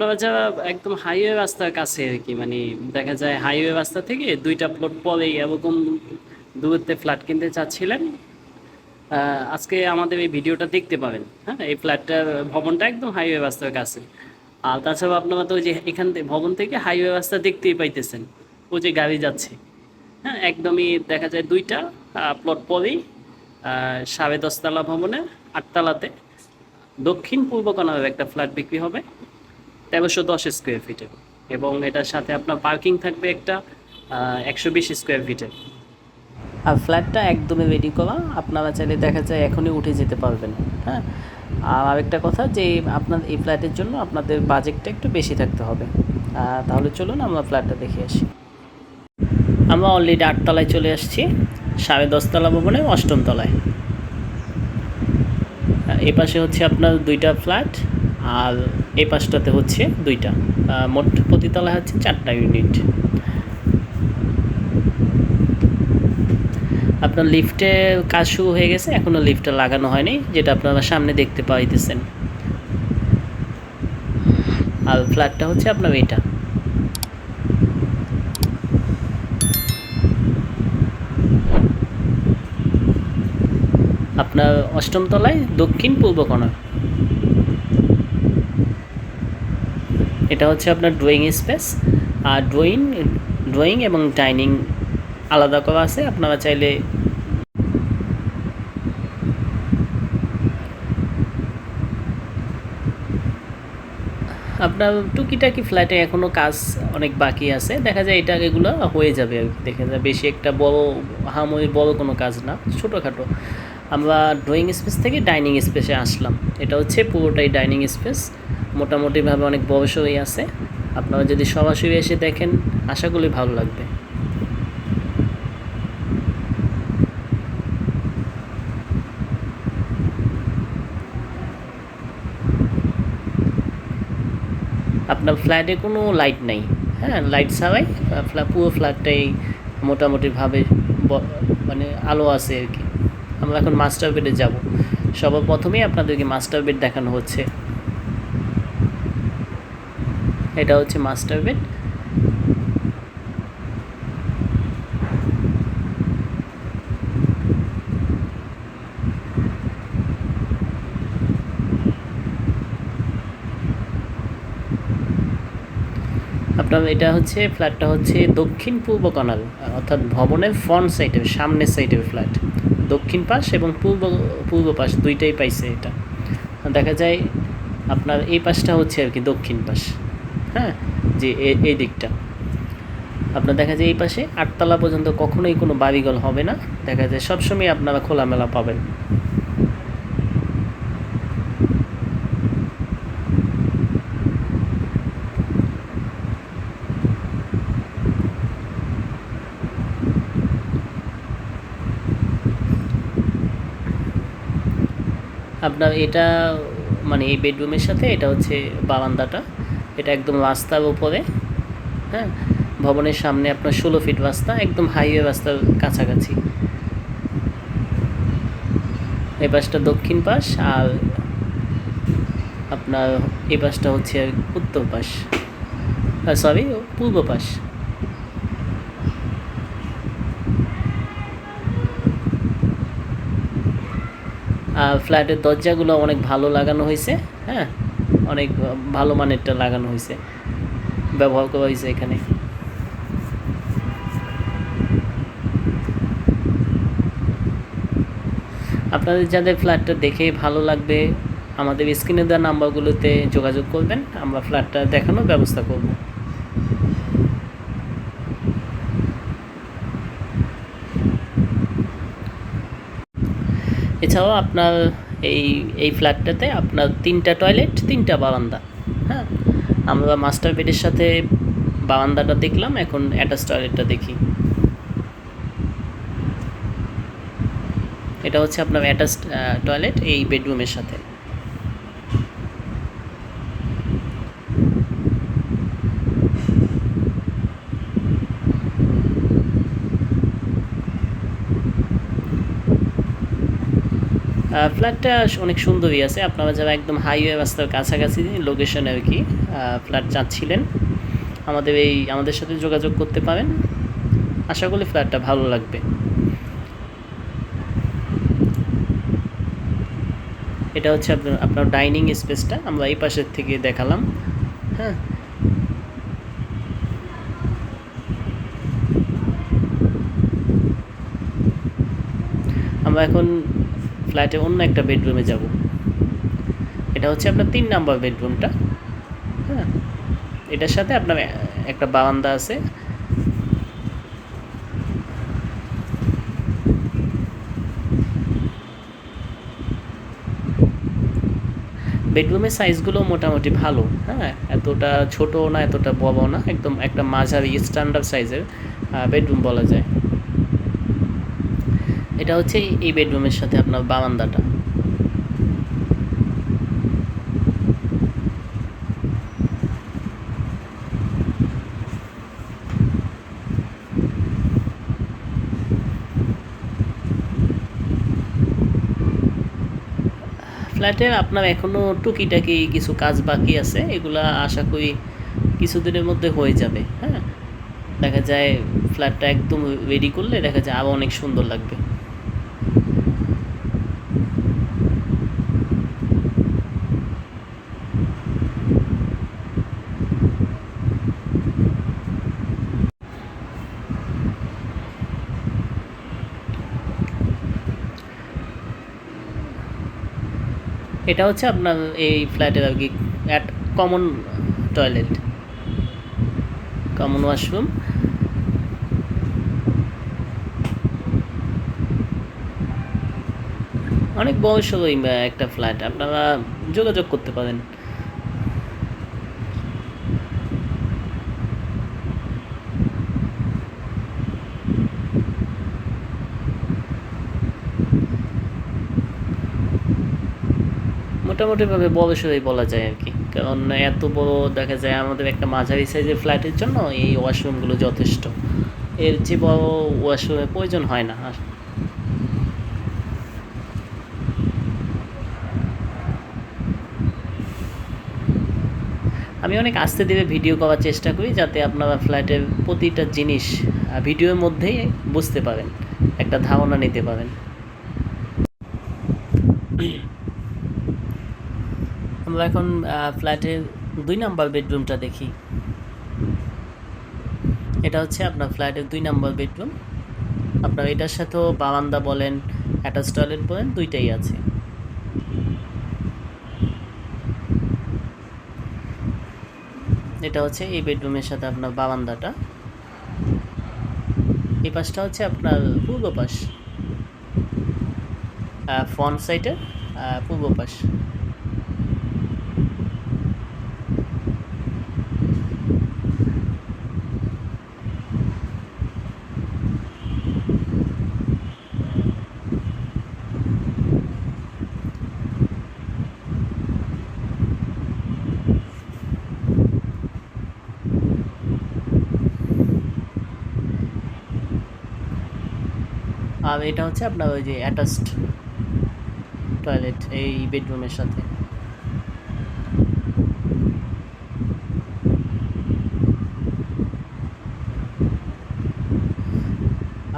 আপনারা যারা একদম হাইওয়ে রাস্তার কাছে আর কি মানে দেখা যায় হাইওয়ে রাস্তা থেকে দুইটা প্লট পরেই এরকম দূরত্বে ফ্ল্যাট কিনতে চাচ্ছিলেন আজকে আমাদের এই ভিডিওটা দেখতে পাবেন। হ্যাঁ এই ফ্ল্যাটটার ভবনটা একদম হাইওয়ে রাস্তার কাছে। আর তাছাড়া আপনারা তো যে এখান থেকে, ভবন থেকে হাইওয়ে রাস্তা দেখতেই পাইতেছেন ও যে গাড়ি যাচ্ছে। হ্যাঁ একদমই দেখা যায় দুইটা প্লট পরেই সাড়ে দশতলা ভবনে আটতলাতে দক্ষিণ পূর্ব কোণার একটা ফ্ল্যাট বিক্রি হবে। তেরোশো দশ স্কোয়ার ফিটে এবং এটার সাথে আপনার পার্কিং থাকবে একটা একশো বিশ স্কোয়ার ফিটে আর ফ্ল্যাটটা একদমই রেডি করা, আপনারা চাইলে দেখা যায় এখনই উঠে যেতে পারবেন হ্যাঁ? আর আরেকটা কথা যে, আপনার এই ফ্ল্যাটের জন্য আপনাদের বাজেটটা একটু বেশি থাকতে হবে। তাহলে চলুন আমরা ফ্ল্যাটটা দেখে আসি। আমরা অলরেডি আটতলায় চলে আসছি, সাড়ে দশতলা ভবনে অষ্টম তলায়। এই পাশে হচ্ছে আপনার দুইটা ফ্ল্যাট আর এই পাশটাতে হচ্ছে দুইটা। মোট প্রতিতলায় হচ্ছে চারটা ইউনিট। আপনার লিফটে কাজ শুরু হয়ে গেছে এখনও লিফটটা লাগানো হয়নি, যেটা আপনারা সামনে দেখতে পাইতেছেন। আর ফ্ল্যাটটা হচ্ছে আপনার এটা আপনার অষ্টম তলায় দক্ষিণ পূর্ব কোণা এটা হচ্ছে আপনার ড্রয়িং স্পেস আর ড্রয়িং ড্রয়িং এবং ডাইনিং আলাদা করা আছে, আপনারা চাইলে আপনার টুকিটাকি ফ্ল্যাটে এখনও কাজ অনেক বাকি আছে, দেখা যায় এটা এগুলো হয়ে যাবে আর কি, দেখা যায় বেশি একটা বড় হামই বড় কোনো কাজ না, ছোটোখাটো। আমরা ড্রয়িং স্পেস থেকে ডাইনিং স্পেসে আসলাম, এটা হচ্ছে পুরোটাই ডাইনিং স্পেস মোটামুটিভাবে অনেক বড় সড়ই আছে। আপনারা যদি সরাসরি এসে দেখেন, আশা করি ভালো লাগবে। আপনার ফ্ল্যাটে কোনো লাইট নাই হ্যাঁ? লাইট ছাড়াই পুরো ফ্ল্যাটটাই মোটামুটিভাবে মানে আলো আছে আর কি। আমরা এখন মাস্টার বেডে যাব। সবার প্রথমেই আপনাদেরকে মাস্টার বেড দেখানো হচ্ছে। এটা হচ্ছে মাস্টার বেড। আপনার এটা হচ্ছে ফ্ল্যাটটা হচ্ছে দক্ষিণ পূর্ব কর্নার অর্থাৎ ভবনের ফ্রন্ট সাইডের সামনের সাইডের ফ্ল্যাট দক্ষিণ পাশ এবং পূর্ব পূর্ব পাশ দুইটাই পাইছে এটা। দেখা যায় আপনার এই পাশটা হচ্ছে আর কি দক্ষিণ পাশ। হ্যাঁ? যে এই দিকটা। আপনার দেখা যায় এই পাশে আটতলা পর্যন্ত কখনোই কোনো বাড়িঘর হবে না। দেখা যায় সবসময় আপনারা খোলামেলা পাবেন। আপনার এটা মানে এই বেডরুমের সাথে এটা হচ্ছে বারান্দাটা। এটা একদম রাস্তার উপরে হ্যাঁ? ভবনের সামনে আপনার ষোলো ফিট রাস্তা, একদম হাইওয়ে রাস্তার কাছাকাছি। এই পাশটা দক্ষিণ পাশ আর আপনার এই পাশটা হচ্ছে উত্তর পাশ। সরি পূর্ব পাশ। আর ফ্ল্যাটের দরজাগুলো অনেক ভালো লাগানো হয়েছে হ্যাঁ? অনেক ভালো মানেরটা লাগানো হয়েছে, ব্যবহার করা হয়েছে এখানে। আপনাদের যাদের ফ্ল্যাটটা দেখে ভালো লাগবে, আমাদের স্ক্রিনে দেওয়া নাম্বারগুলোতে যোগাযোগ করবেন, আমরা ফ্ল্যাটটা দেখানোর ব্যবস্থা করব। এছাড়াও আপনার এই এই ফ্ল্যাটটাতে আপনার তিনটা টয়লেট, তিনটা বারান্দা হ্যাঁ? আমরা মাস্টার বেডের সাথে বারান্দাটা দেখলাম, এখন অ্যাটাচ টয়লেটটা দেখি। এটা হচ্ছে আপনার অ্যাটাচ টয়লেট এই বেডরুমের সাথে। ফ্ল্যাটটা অনেক সুন্দরই আছে। আপনারা যারা একদম হাইওয়ে রাস্তার কাছাকাছি লোকেশনে আর কি ফ্ল্যাট চাচ্ছিলেন, আমাদের এই, আমাদের সাথে যোগাযোগ করতে পারেন। আশা করি ফ্ল্যাটটা ভালো লাগবে। এটা হচ্ছে আপনার আপনার ডাইনিং স্পেসটা আমরা এই পাশের থেকে দেখালাম। হ্যাঁ। আমরা এখন ফ্ল্যাটে অন্য একটা বেডরুমে যাব। এটা হচ্ছে আপনার তিন নাম্বার বেডরুমটা। হ্যাঁ এটার সাথে আপনার একটা বারান্দা আছে। বেডরুমের সাইজগুলো মোটামুটি ভালো হ্যাঁ এতটা ছোটও না, এতটা বড়ও না, একদম একটা মাঝারি স্ট্যান্ডার্ড সাইজের বেডরুম বলা যায়। এটা হচ্ছে এই বেডরুমের সাথে আপনার বারান্দাটা। ফ্ল্যাটে আপনার এখনও টুকিটাকি কিছু কাজ বাকি আছে, এগুলা আশা করি কিছুদিনের মধ্যে হয়ে যাবে হ্যাঁ? দেখা যায় ফ্ল্যাটটা একদম রেডি করলে দেখা যায় আরও অনেক সুন্দর লাগবে। এটা হচ্ছে আপনার এই ফ্ল্যাটের আর কি at common toilet common washroom অনেক বয়স হলো একটা ফ্ল্যাট, আপনারা যোগাযোগ করতে পারেন। মোটামুটিভাবে বড় সড়ই বলা যায় আর কি। কারণ এত বড় দেখা যায় আমাদের একটা মাঝারি সাইজের ফ্ল্যাটের জন্য এই ওয়াশরুমগুলো যথেষ্ট। এর যে বড় ওয়াশরুমের প্রয়োজন হয় না। আর আমি অনেক আস্তে ধীরে ভিডিও করার চেষ্টা করি যাতে আপনারা ফ্ল্যাটের প্রতিটা জিনিস ভিডিওর মধ্যেই বুঝতে পারেন, একটা ধারণা নিতে পারেন। আমরা এখন ফ্ল্যাটের দুই নাম্বার বেডরুমটা দেখি। এটা হচ্ছে আপনার ফ্ল্যাটের দুই নাম্বার বেডরুম আপনার এটার সাথেও বারান্দা বলেন অ্যাটাচ টয়লেট বলেন, দুইটাই আছে। এটা হচ্ছে এই বেডরুমের সাথে আপনার বারান্দাটা। এই পাশটা হচ্ছে আপনার পূর্ব পাশ। ফ্রন্ট সাইডের পূর্ব পাশ। আর এটা হচ্ছে আপনার ওই যে অ্যাটাচড টয়লেট এই বেডরুমের সাথে।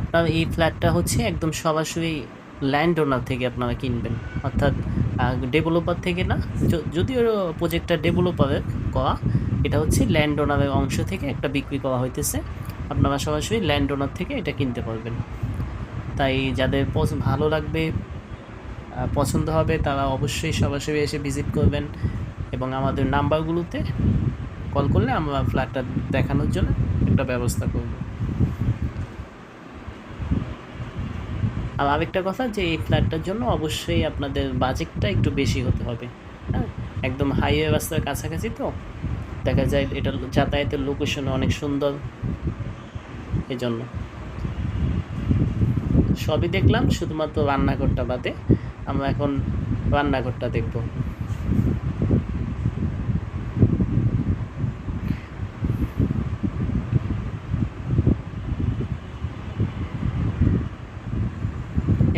আপনার এই ফ্ল্যাটটা হচ্ছে একদম সরাসরি ল্যান্ড ওনার থেকে আপনারা কিনবেন। অর্থাৎ ডেভেলপার থেকে না যদিও প্রজেক্টটা ডেভেলপারের করা, এটা হচ্ছে ল্যান্ড ওনারের অংশ থেকে একটা বিক্রি করা হইতেছে। আপনারা সরাসরি ল্যান্ড ওনার থেকে এটা কিনতে পারবেন। তাই যাদের ভালো লাগবে পছন্দ হবে, তারা অবশ্যই সরাসরি এসে ভিজিট করবেন এবং আমাদের নাম্বারগুলোতে কল করলে আমরা ফ্ল্যাটটা দেখানোর জন্য একটা ব্যবস্থা করব। আর আরেকটা কথা যে, এই ফ্ল্যাটটার জন্য অবশ্যই আপনাদের বাজেটটা একটু বেশি হতে হবে। হ্যাঁ একদম হাইওয়ে রাস্তার কাছাকাছি তো, দেখা যায় এটা যাতায়াতের লোকেশন অনেক সুন্দর। এই জন্য সবই দেখলাম, শুধুমাত্র রান্নাঘরটা বাদে আমরা এখন রান্নাঘরটা দেখব।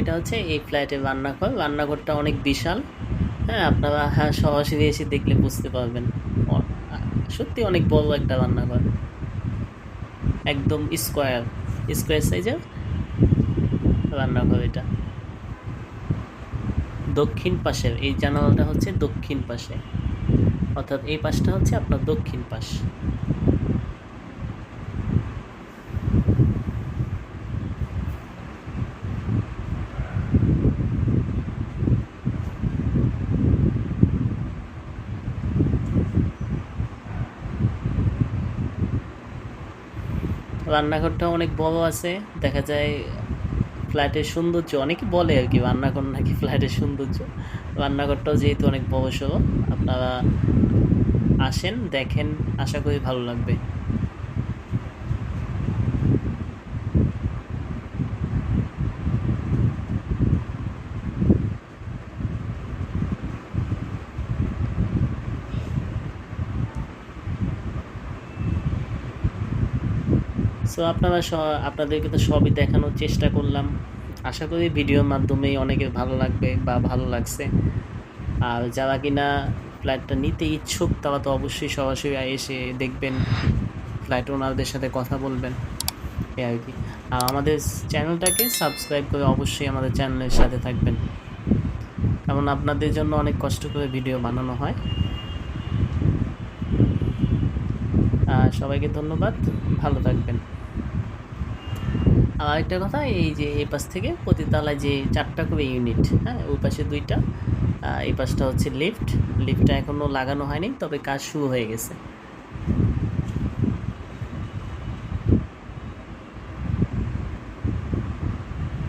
এটা হচ্ছে এই ফ্ল্যাটের রান্নাঘর। রান্নাঘরটা অনেক বিশাল। হ্যাঁ আপনারা হ্যাঁ সরাসরি এসে দেখলে বুঝতে পারবেন। সত্যি অনেক বড় একটা রান্নাঘর। একদম স্কোয়ার স্কোয়ার সাইজের রান্নাঘর এটা। দক্ষিণ পাশের, এই জানালাটা হচ্ছে দক্ষিণ পাশে। অর্থাৎ এই পাশটা হচ্ছে আপনার দক্ষিণ পাশ। রান্নাঘরটা অনেক বড় আছে, দেখা যায় ফ্ল্যাটের সৌন্দর্য, অনেকে বলে আর কি রান্নাঘর নাকি ফ্ল্যাটের সৌন্দর্য। রান্নাঘরটাও যেহেতু অনেক বড় সড়ো আপনারা আসেন, দেখেন, আশা করি ভালো লাগবে। সো আপনারা আপনাদেরকে তো সবই দেখানোর চেষ্টা করলাম। আশা করি ভিডিওর মাধ্যমেই অনেকের ভালো লাগবে বা ভালো লাগছে। আর যারা কিনা ফ্ল্যাটটা নিতে ইচ্ছুক, তারা তো অবশ্যই সরাসরি এসে দেখবেন ফ্ল্যাট ওনারদের সাথে কথা বলবেন। এই আর কি। আর আমাদের চ্যানেলটাকে সাবস্ক্রাইব করে অবশ্যই আমাদের চ্যানেলের সাথে থাকবেন। কারণ আপনাদের জন্য অনেক কষ্ট করে ভিডিও বানানো হয়। সবাইকে ধন্যবাদ। ভালো থাকবেন। আর আরেকটা কথা, এই যে এই পাশ থেকে প্রতি তলায় যে চারটা করে ইউনিট হ্যাঁ ওই পাশে দুইটা এই পাশটা হচ্ছে লিফট লিফটটা এখনও লাগানো হয়নি, তবে কাজ শুরু হয়ে গেছে।